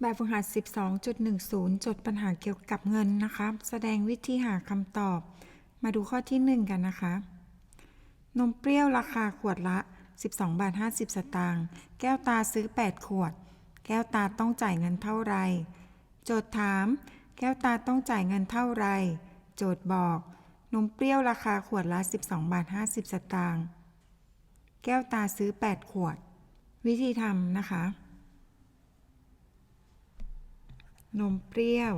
แบบฝึกหัด 12.10 จดปัญหาเกี่ยวกับเงินนะคะ แสดงวิธีหาคำตอบ มาดูข้อที่ 1 กันนะคะ นมเปรี้ยวราคาขวดละ 12 บาท 50 สตางค์ แก้วตาซื้อ 8 ขวด แก้วตาต้องจ่ายเงินเท่าไร โจทย์ถาม แก้วตาต้องจ่ายเงินเท่าไร โจทย์บอก นมเปรี้ยวราคาขวดละ 12 บาท 50 สตางค์ แก้วตาซื้อ 8 ขวด วิธีทำนะคะ นมเปรี้ยว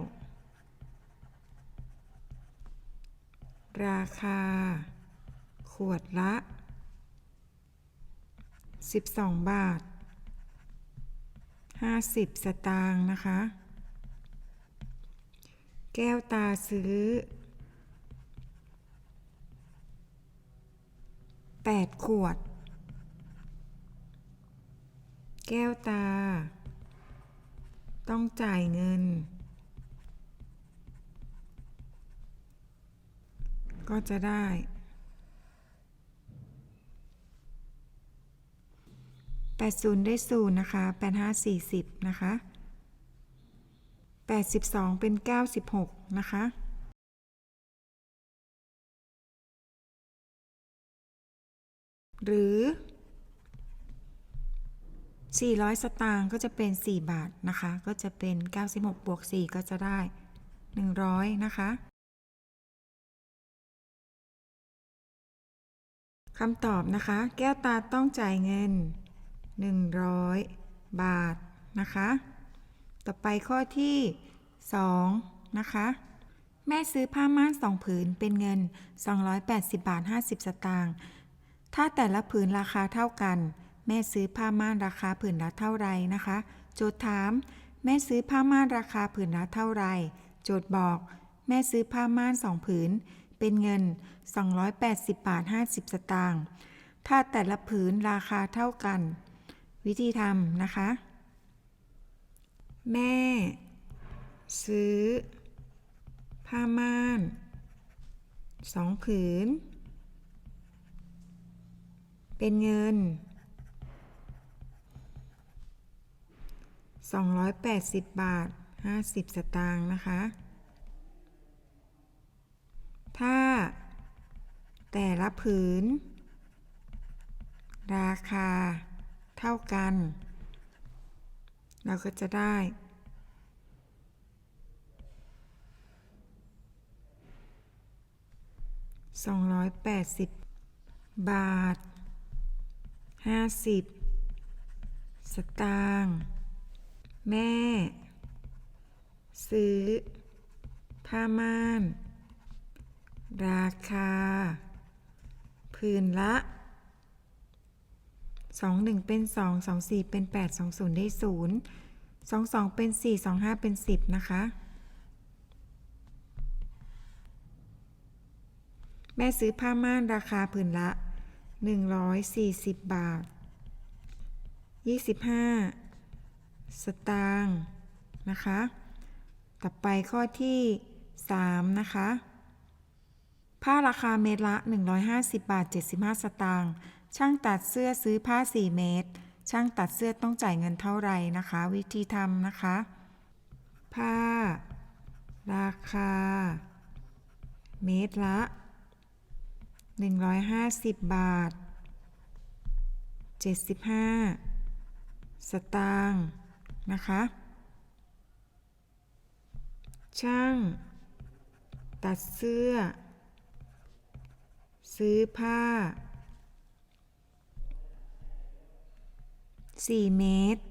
ราคา ขวดละ 12 บาท 50 สตางค์นะคะ แก้วตาซื้อ 8 ขวด แก้วตา ต้องจ่ายเงิน ก็จะได้80ได้0นะคะ85 40นะคะ82เป็น96นะคะหรือ 400 สตางค์ก็จะเป็น 4 บาทนะคะ ก็จะเป็น 96 บวก 4 ก็จะได้ 100 นะคะคำตอบนะคะ แก้วตาต้องจ่ายเงิน 100 บาทนะคะ ต่อไปข้อที่ 2 นะคะ แม่ซื้อผ้าม่านสองผืนเป็นเงิน 280 บาท 50 สตางค์ถ้าแต่ละผืนราคาเท่ากัน แม่ซื้อผ้าม่านราคาผืนละเท่าไรนะคะ โจทย์ถาม แม่ซื้อผ้าม่านราคาผืนละเท่าไร โจทย์บอก แม่ซื้อผ้าม่านสองผืน เป็นเงิน 280 บาท 50 สตางค์ถ้าแต่ละผืนราคาเท่ากัน วิธีทำนะคะ แม่ ซื้อ ผ้าม่านสองผืน เป็นเงิน 280 บาท 50 สตางค์นะคะ ถ้าแต่ละผืน ราคาเท่ากัน เราก็จะได้ 280 บาท 50 สตางค์ แม่ ซื้อ ผ้าม่าน ราคาผืนละ 21 เป็น 2 24 เป็น 8 20 ได้ 0 22 เป็น 4 25 เป็น 10 นะคะ แม่ซื้อผ้าม่านราคาผืนละ 140 บาท 25 สตางค์นะคะ ต่อไปข้อที่ 3 นะคะ ผ้าราคาเมตรละ 150 บาท 75 สตางค์ช่างตัดเสื้อซื้อผ้า 4 เมตร ช่างตัดเสื้อต้องจ่ายเงินเท่าไหร่นะคะ วิธีทำนะคะ ผ้า ราคา เมตรละ 150 บาท 75 สตางค์ นะคะ ช่าง ตัดเสื้อ ซื้อผ้า 4 เมตร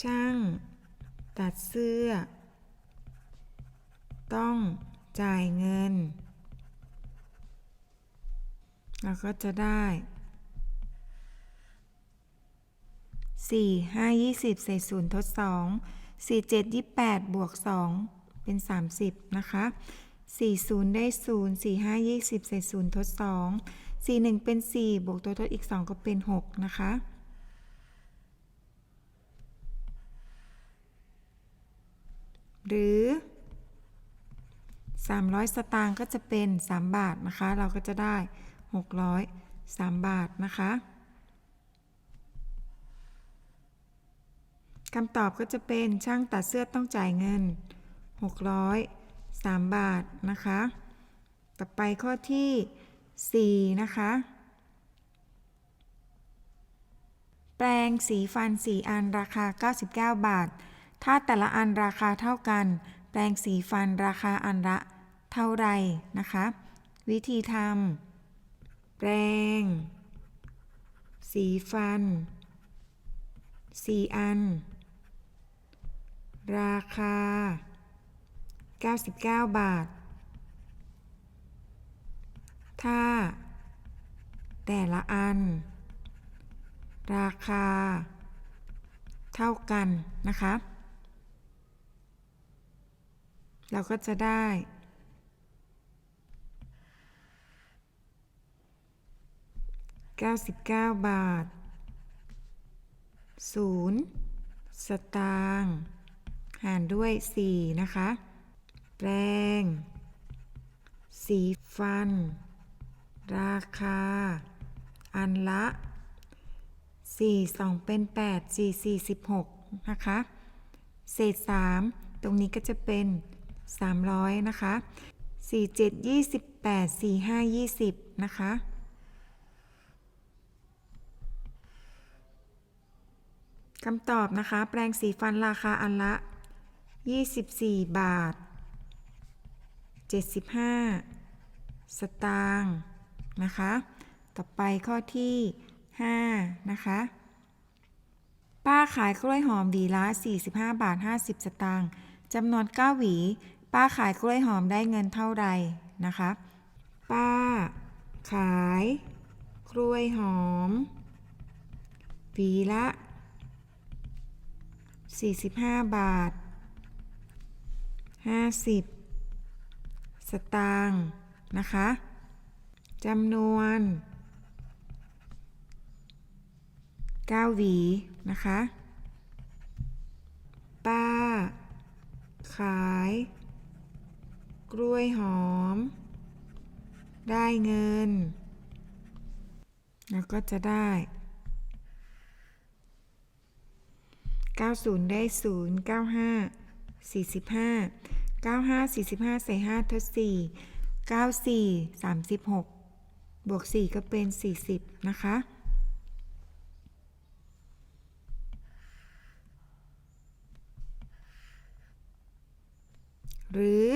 ช่าง ตัดเสื้อ ต้องจ่ายเงิน เราก็จะได้ 4 5 20ใส่ศูนย์ทด 2 4 7 28 บวก 2 เป็น 30 นะคะ 4 0 ได้ 0 4 5 20ใส่ศูนย์ทด 2 4 1 เป็น 4 บวกตัวทดอีก 2 ก็เป็น 6 นะคะ หรือ 300 สตางค์ก็จะเป็น 3 บาทนะคะ เราก็จะได้ 600 3 บาทนะคะ คำตอบก็จะเป็นช่างตัดเสื้อต้องจ่ายเงิน 603บาทนะคะ ต่อไปข้อที่ 4 นะคะ แปรงสีฟัน 4 อันราคา 99 บาท ถ้าแต่ละอันราคาเท่ากัน แปรงสีฟันราคาอันละเท่าไรนะคะ วิธีทำแปรงสีฟัน 4 อัน ราคา 99 บาท ถ้า แต่ละอัน ราคา เท่ากันนะคะ เราก็จะได้ 99 บาท 0 สตางค์ หารด้วย 4 นะคะ แปรงสีฟัน ราคา อันละ 4 2 เป็น 8 4 4 16 นะคะ เศษ 3 ตรงนี้ก็จะเป็น 300 นะคะ 4 7 28 4 5 20 นะคะคำตอบนะคะ แปรงสีฟันราคาอันละ 24 บาท 75 สตางค์นะคะ ต่อไปข้อที่ 5 นะคะ ป้าขายกล้วยหอมหวีละ 45 บาท 50 สตางค์จำนวน 9 หวี ป้าขายกล้วยหอมได้เงินเท่าไหร่นะคะ ป้าขายกล้วยหอมหวีละ 45 บาท 50 สตางค์นะคะจำนวน 9 หวี นะคะ ป้า ขาย กล้วยหอม ได้เงิน แล้วก็จะได้ 90 ได้ 0 95 45 95 45ใส่5ทด4 94 36 บวก 4 ก็เป็น 40 นะคะ หรือ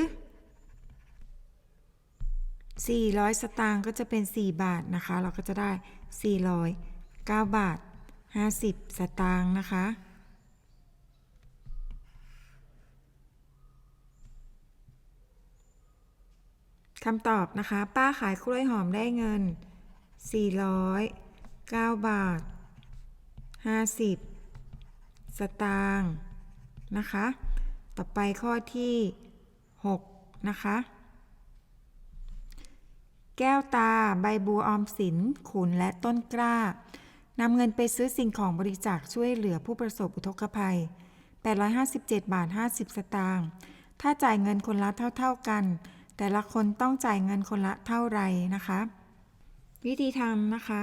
400 สตางค์ก็จะเป็น 4 บาทนะคะ เราก็จะได้ 409บาท 50 สตางค์นะคะ คำตอบนะคะ ป้าขายกล้วยหอมได้เงิน 409 บาท 50 สตางค์นะคะ ต่อไปข้อที่ 6 นะคะ แก้วตาใบบัวออมสิน ขุนและต้นกล้านำเงินไปซื้อสิ่งของบริจาคช่วยเหลือผู้ประสบอุทกภัย 857 บาท 50 สตางค์ถ้าจ่ายเงินคนละเท่า ๆกัน แต่ละคนต้องจ่ายเงินคนละเท่าไหร่นะคะ วิธีทำนะคะ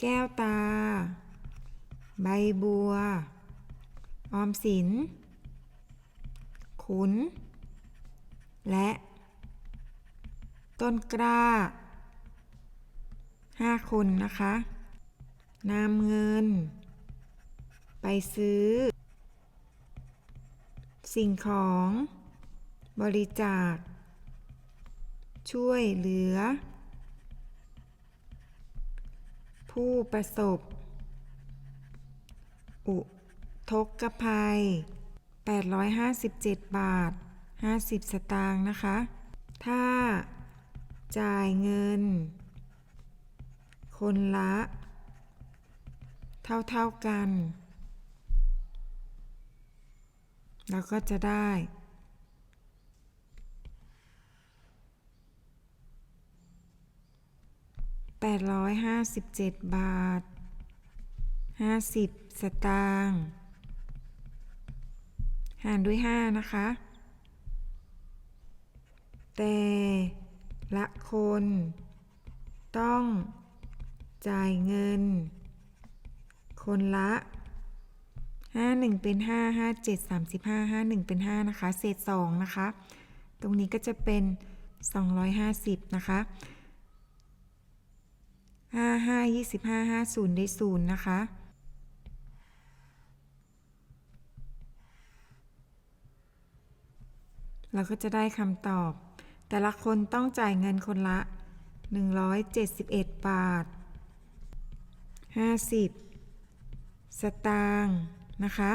แก้วตา ใบบัว ออมสิน ขุน และ ต้นกล้าห้าคนนะคะนำเงิน ไปซื้อ สิ่งของ บริจาค ช่วยเหลือ ผู้ประสบ อุทกภัย 857 บาท 50 สตางค์นะคะ ถ้าจ่ายเงิน คนละ เท่าๆกันเราก็จะได้ 857 บาท 50 สตางค์หารด้วย 5 นะคะ แต่ละคน ต้องจ่ายเงิน คนละห้าหนึ่งเป็นห้าห้าเจ็ดสามสิบห้าห้าหนึ่งเป็นห้านะคะ เศษสองนะคะ ตรงนี้ก็จะเป็นสองร้อยห้าสิบนะคะ ห้าห้ายี่สิบห้าห้าศูนย์ได้ศูนย์นะคะ เราก็จะได้คำตอบ แต่ละคนต้องจ่ายเงินคนละ 171 บาท 50 สตางค์นะคะ